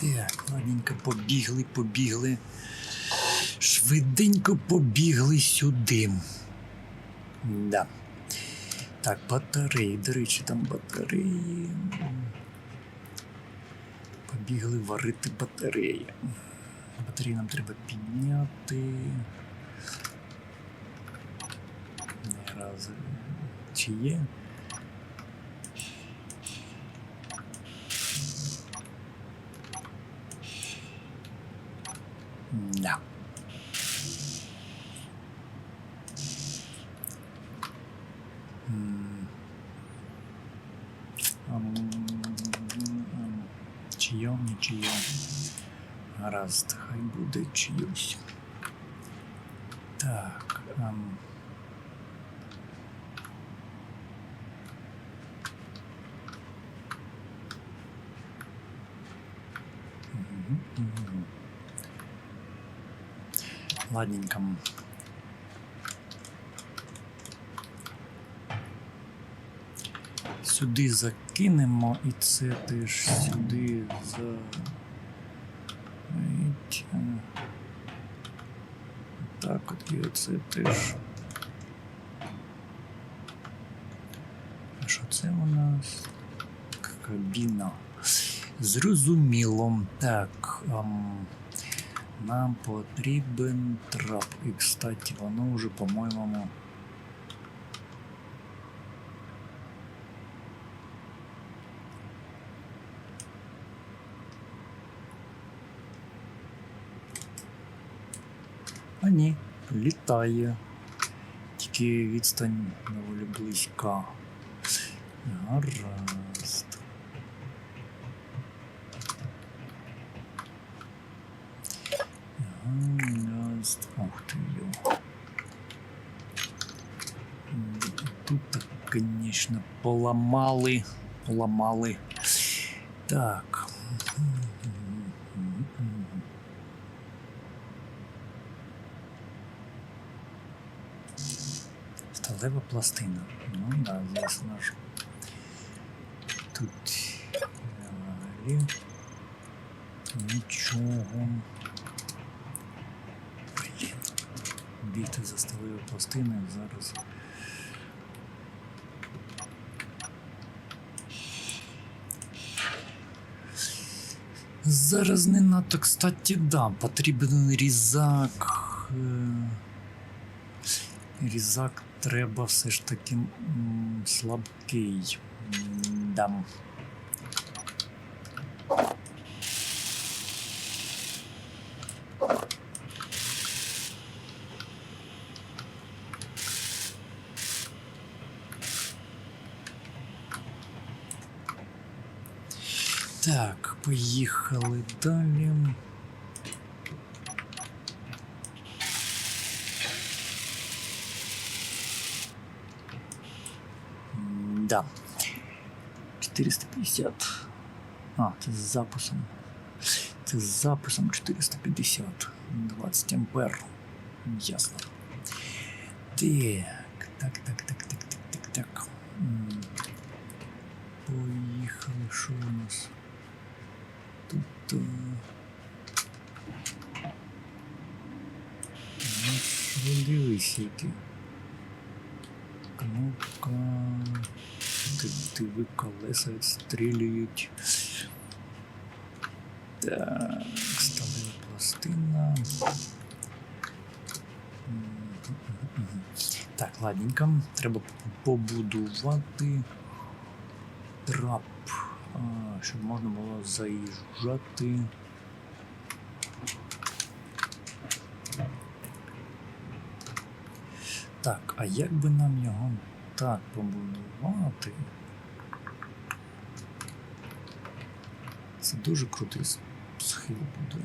Так, ладненько, побігли, побігли. Швиденько побігли сюди. Да. Так, батареї, до речі, там батареї. Побігли варити батареї. Батареї нам треба підняти. Не раз. Чи є? Да. Чийо, не чийо. Гаразд, хай буде чиюсь. Так. Ам. Ладненько. Сюди закинемо і це теж сюди за. Так от і оце теж. А що це у нас? Кабіна. Зрозуміло. Так. Ам... Нам потрібен трап. І, кстати, воно вже, по-моєму. А ні, літає. Тільки відстань доволі близька. Гаразд. Гаразд. Конечно, поламали. Поламали. Так. Сталева пластина. Ну да, звісно ж. Тут взагалі нічого. Блін. Бігти за сталевою пластиною зараз. Зараз не надто, кстати, да, потрібен різак. Е, Різак треба все ж таки слабкий. Дам. поїхали далі. М, Да. 450. А, це з записом. Це з записом 450. 20 ампер. Ясно. Так, так, так, так, так, так, так, так. М. Поїхали, що у нас? Тут. дивись, які. Кнопка. Диви, колеса відстрілюють. Так, сталева пластина. Так, ладненько. Треба побудувати трап, щоб можна було заїжджати. Так, а як би нам його так побудувати? Це дуже крутий схил буде.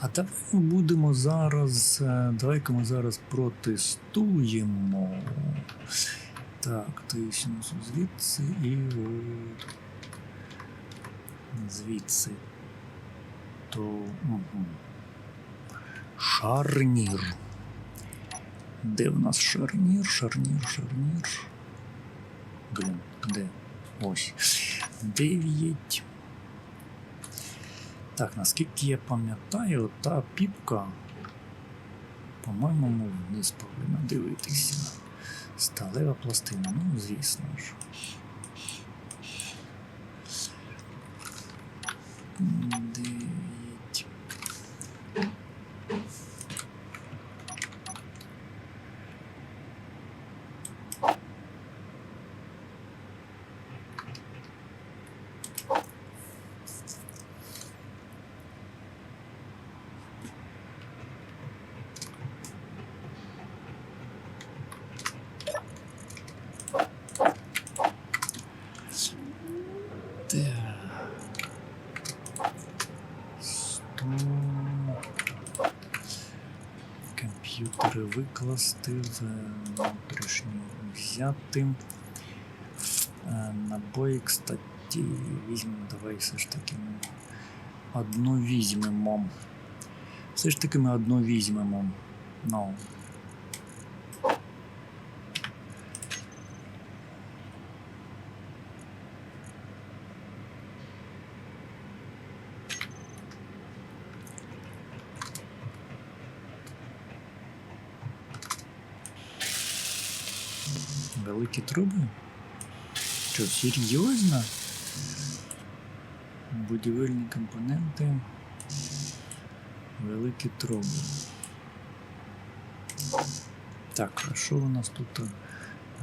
А давай ми будемо зараз. е, Давай-ка ми зараз протестуємо. Так, тиснув звідси і от звідси. То. Угу. Шарнір. Де в нас шарнір, шарнір, шарнір. Блін, де? Ось. Дев'ять. Так, наскільки я пам'ятаю, та піпка, по-моєму, вниз повинна дивитися. Сталева пластина, ну, звісно ж. Дев'ять. Так. Сто. Комп'ютери викласти, в внутрішню взяти. Е, Набої, кстати, візьмемо, давай все ж таки одну візьмемо. Все ж таки ми одну візьмемо. Ну. Великі труби? Що, серйозно? Будівельні компоненти. Великі труби. Так, а що у нас тут?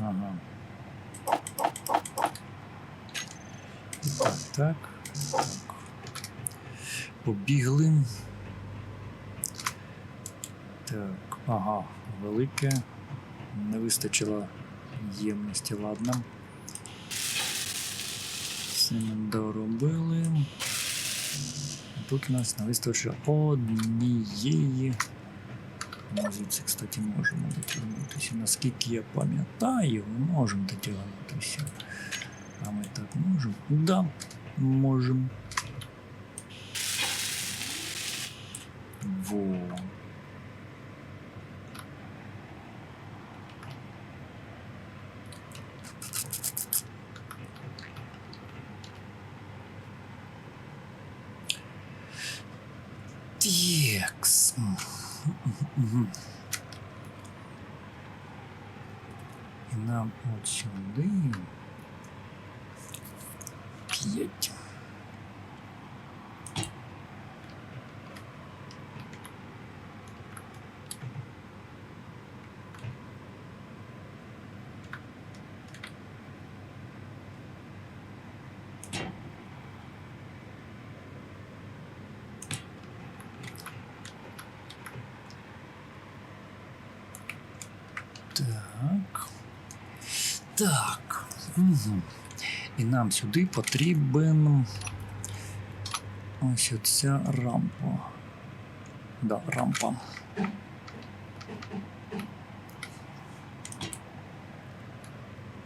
Ага. Так, так, так. Побігли. Так, ага, велике. Не вистачило ємності, ладно. Це ми доробили. Тут у нас не вистачило однієї. Ми звідси, кстати, можемо дотягнутися. Наскільки я пам'ятаю, ми можемо дотягнутися. А ми так можемо? Да, можемо. Во. Так. Угу. І нам сюди потрібен ось оця рампа. Да, рампа.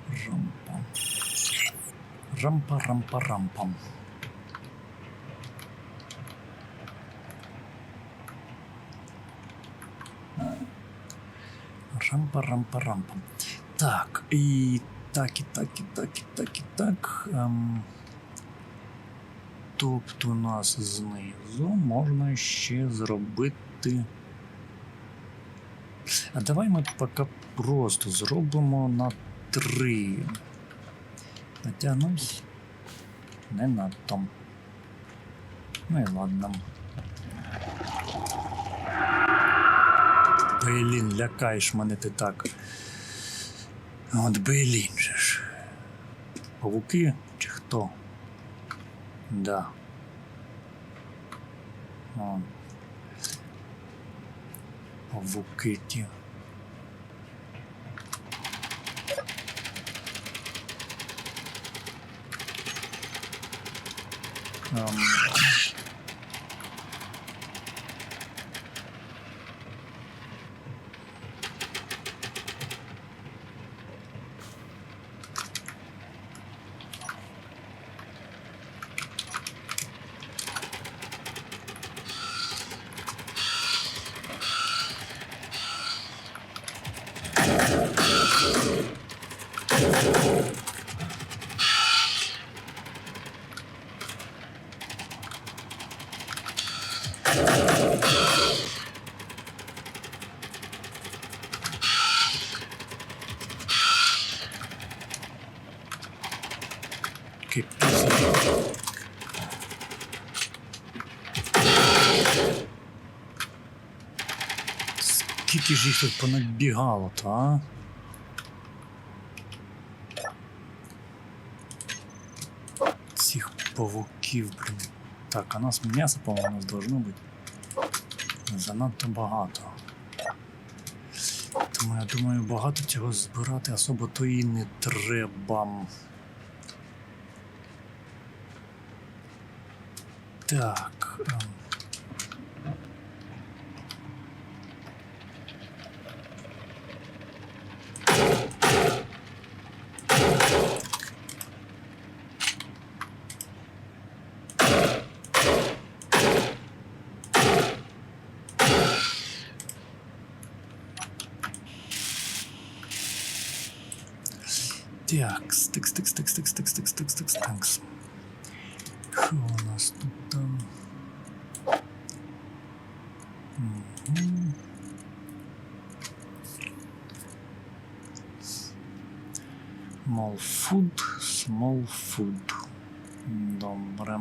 Рампа. Рампа, рампа, рампа. Рампа, рампа, рампа. Так, і так, і так, і так, і так, і так. Ем, тобто у нас знизу можна ще зробити. А давай ми поки просто зробимо на три. Натягнусь. Не надто. Ну і ладно. Блін, лякаєш мене ти так. От блін же ж. Павуки чи хто? Да. О. Павуки ті. Ем, ж їх тут понабігало, то, а? Цих павуків, блін. Так, а нас м'ясо, по-моєму, должно бути. Занадто багато. Тому я думаю, багато цього збирати особо то і не треба. Так. Такс, такс, такс, такс, такс, такс, такс, такс. Что у нас тут там? Small food, small food. Добре.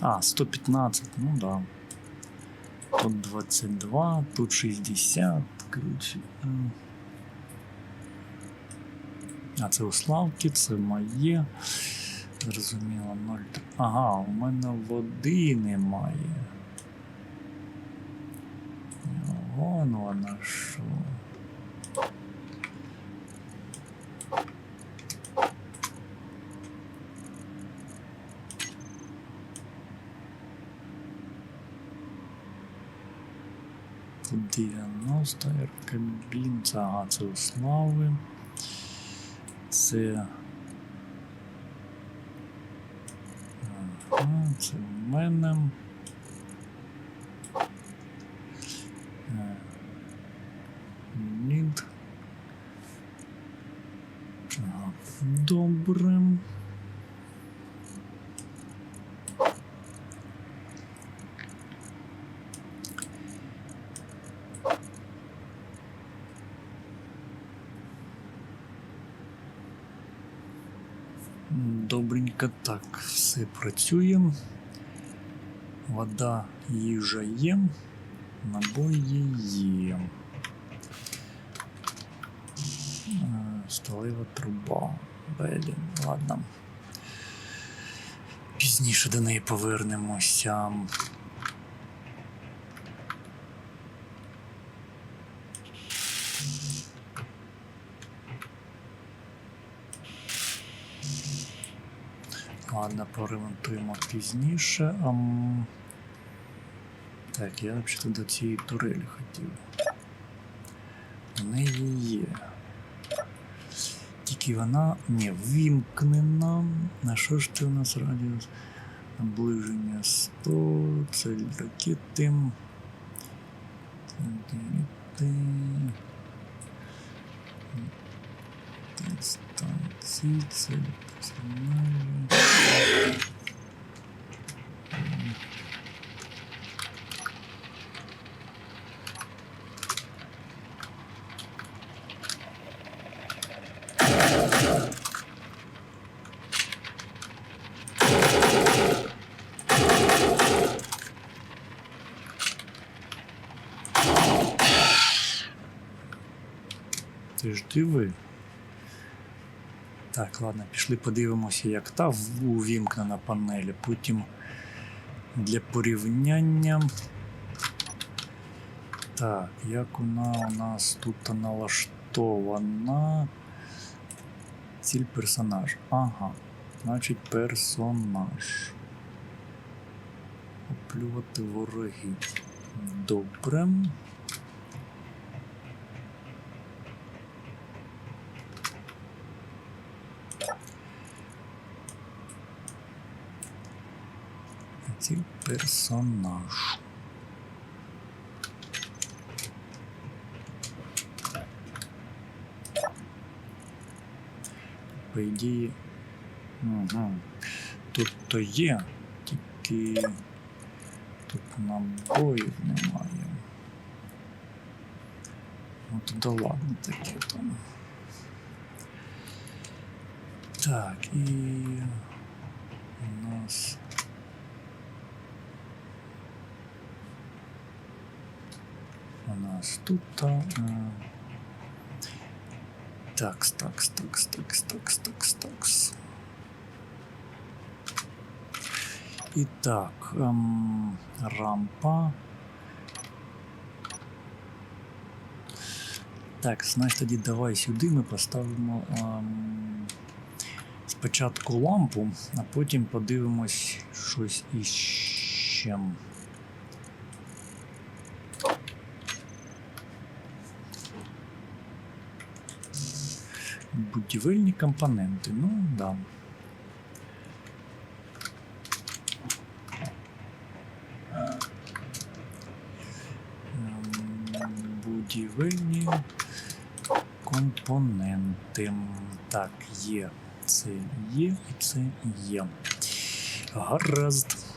А, 115, ну да. Тут 22, тут 60, короче. А це у Славки, це моє. Зрозуміло, 0. Ага, у мене води немає. Вон вона що. Тут 90 кабін, ага, це у Слави. Це. Ага, це в мене. Е, Нід. Ага, добре. Добренько так, все працює. Вода їжа є, набої є. Е, Сталева труба. Белін, ладно. Пізніше до неї повернемося. Ладно, поремонтуємо пізніше. Ам... Так, я взагалі до цієї турелі хотів. У неї є. Тільки вона не вімкнена. На що ж це у нас радіус? Наближення 100, цель ракети. Станції, цель персонажа. Ти ж диви. Так, ладно, пішли подивимося, як та увімкнена панелі. Потім для порівняння. Так, як вона у нас тут налаштована. Ціль персонаж. Ага. Значить, персонаж. Оплювати вороги. Добре. Ціль персонаж. По ідеї. Угу. Тут то є, тільки тут набоїв немає. То да ладно таке там. Так, і у нас. У нас тут. е, Такс, такс, такс, такс, такс, такс, такс. І так, рампа. Так, значить тоді давай сюди ми поставимо ем, спочатку лампу, а потім подивимось щось іще. Будівельні компоненти, ну да. Ем, Будівельні компоненти. Так, є. Це є і це є. Гаразд.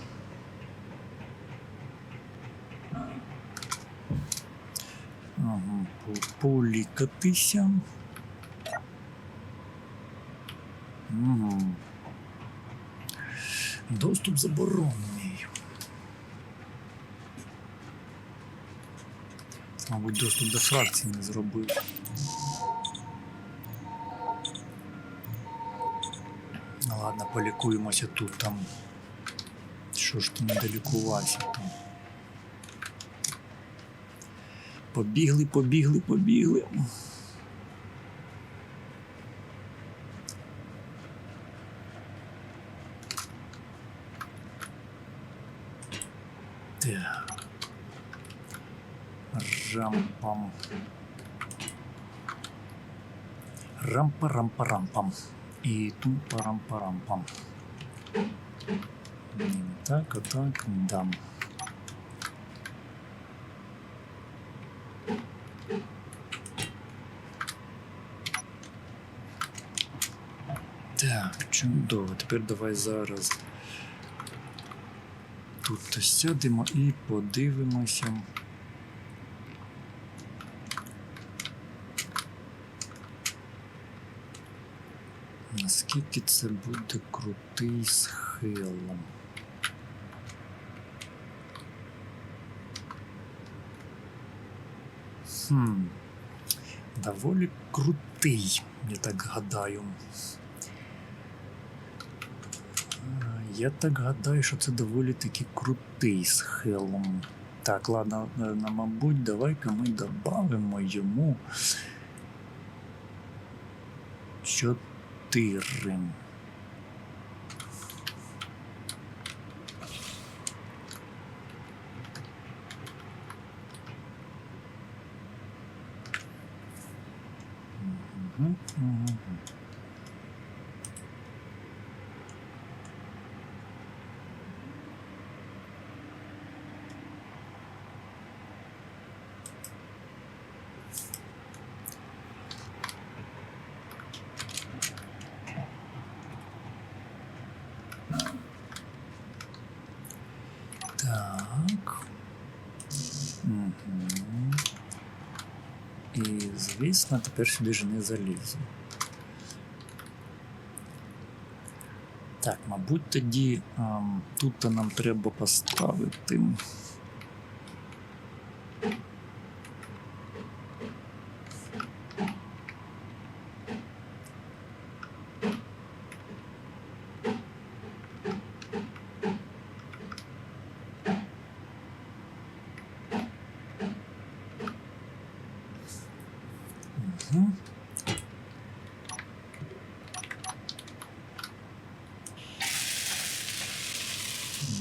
Ага, полікатися. Угу. Доступ заборонений. Мабуть, доступ до фракції не зробив. Ну ладно, полікуємося тут там. Що ж ти не долікувався там? Побігли, побігли, побігли. Так. Рампам. Рампа-рампа-рампам. І тумпа-рампа-рампам. Ні, не так, а так, дам. Так, чудово. Тепер давай зараз тут сядемо і подивимося. наскільки це буде крутий схил. Хм, доволі крутий, я так гадаю. Е, я так гадаю, що це доволі таки крутий схилом. Так, ладно, е, ну, мабуть, давай-ка ми додамо йому. 4. tirrem. Звісно, тепер сюди ж не залізу. Так, мабуть, тоді ем, тут нам треба поставити. Угу.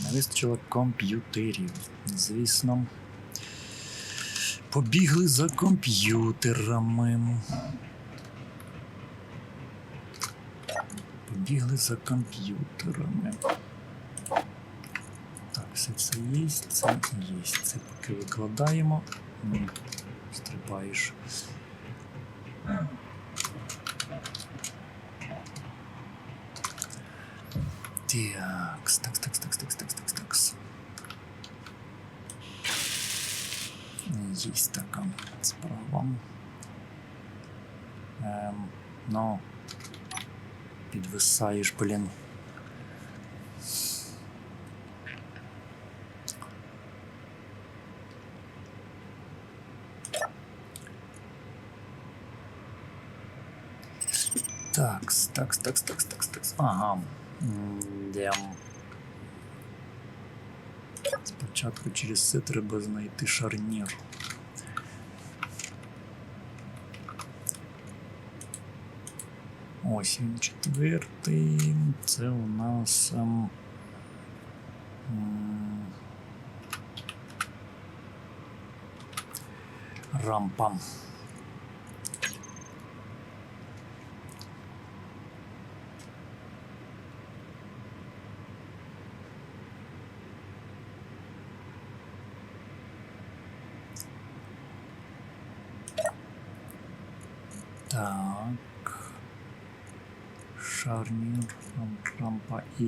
Не вистачило комп'ютерів, звісно. Побігли за комп'ютерами. Побігли за комп'ютерами. Так, все це є, це є. Це поки викладаємо. Стрибаєш. Такс, такс, такс, такс, такс, такс, такс, такс. Есть така справа. Ем, ну, підвисаєш, блін. Такс, такс, такс, такс, такс, такс. Ага. Дем. Спочатку через це треба знайти шарнір. Ось він четвертий. Це у нас. ем, Рампа. Так. Шарнір, рампа і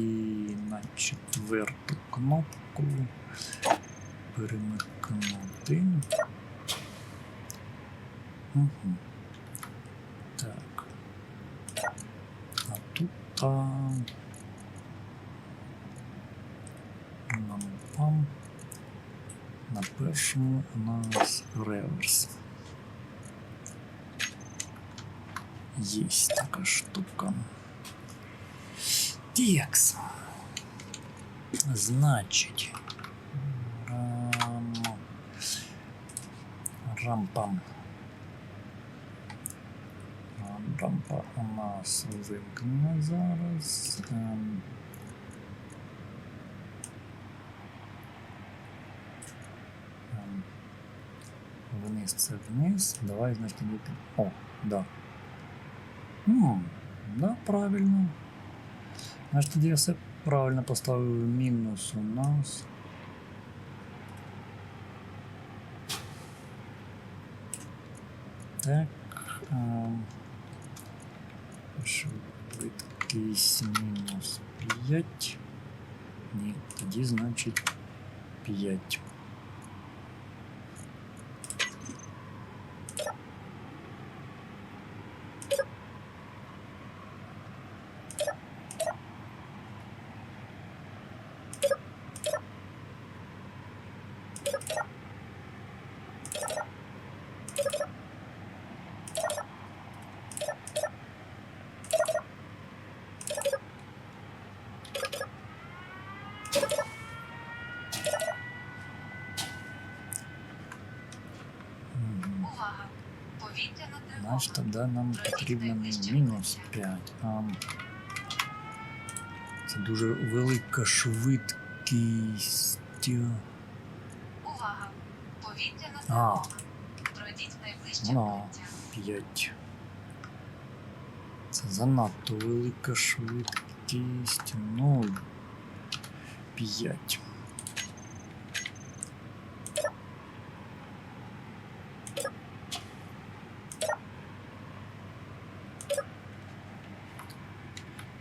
на четверту кнопку перемикнути. Угу. Так. А тут. Лампам. На першому у нас реверс. Есть такая штука. Текс. Значить. Рам... Рампам. Рампа у нас вимкнена зараз. Ем, ем, Вниз це вниз. Давай, значить, не ти- О, да. Ну, да, правильно. Значить, тоді я все правильно поставив мінус у нас. Так. ем, Швидкість мінус 5. Ні, тоді значить 5. Тоді нам потрібно мінус 5, а це дуже велика швидкість. Увага! Повітряна А. тривога. Пройдіть найближче Ну. укриття. 5. Це занадто велика швидкість. Ну, 5.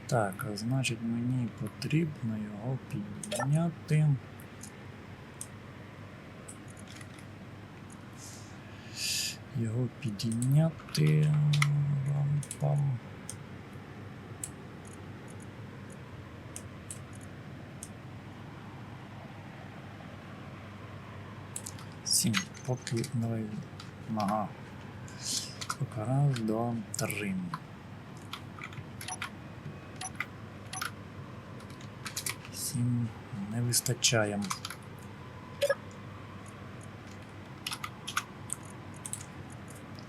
Так, а значить мені потрібно його підняти. Його підняти. Рам-пам. Сім. Поки давай. Ага. Поки раз, два, три. Сім не вистачає.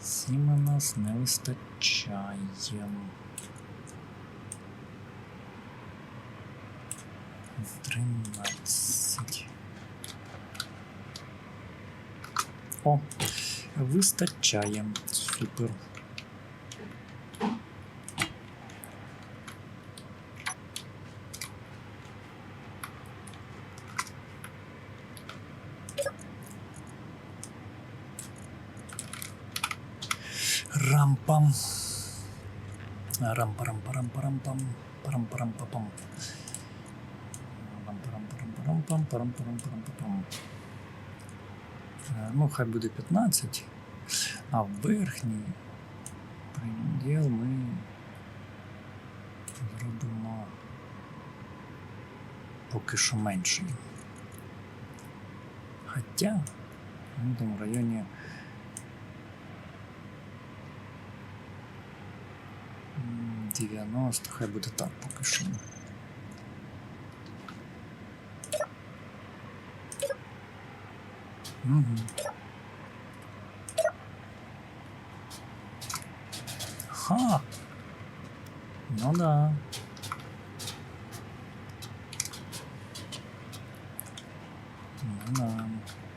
Сім у нас не вистачає. Тринадцять. О, вистачає. Супер. Рампам. Рампа рампа рампа рампам. Парам парам папам. Парам-пам, парам-парам-парам-пам. Е, Ну, хай буде 15. А в верхній приділ ми зробимо поки що менший. Хоча, ну, там в районі 90, хай буде так поки що. Угу. Ха! Ну да. Ну да.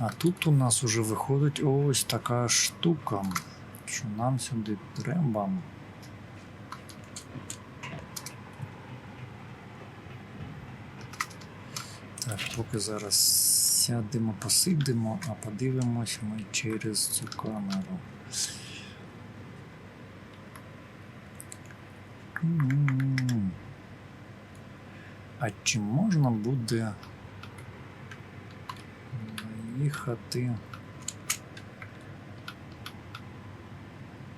А тут у нас уже виходить ось така штука, що нам сюди треба. Так, поки зараз сядемо, посидимо, а подивимось ми через цю камеру. А чи можна буде їхати?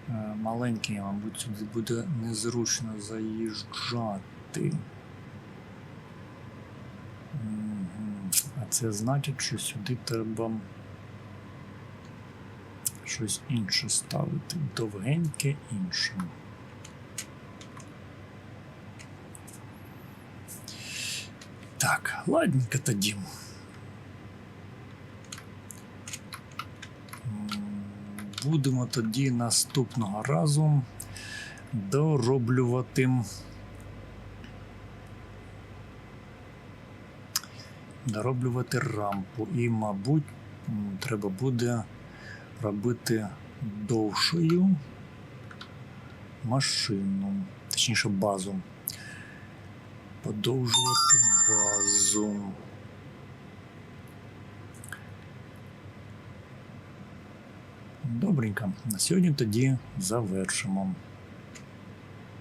Е, Маленький, мабуть, сюди буде незручно заїжджати. А це значить, що сюди треба щось інше ставити. Довгеньке інше. Так, ладненько тоді. Будемо тоді наступного разу дороблювати. дороблювати рампу. І, мабуть, треба буде робити довшою машину, точніше базу. Подовжувати базу. Добренько. На сьогодні тоді завершимо.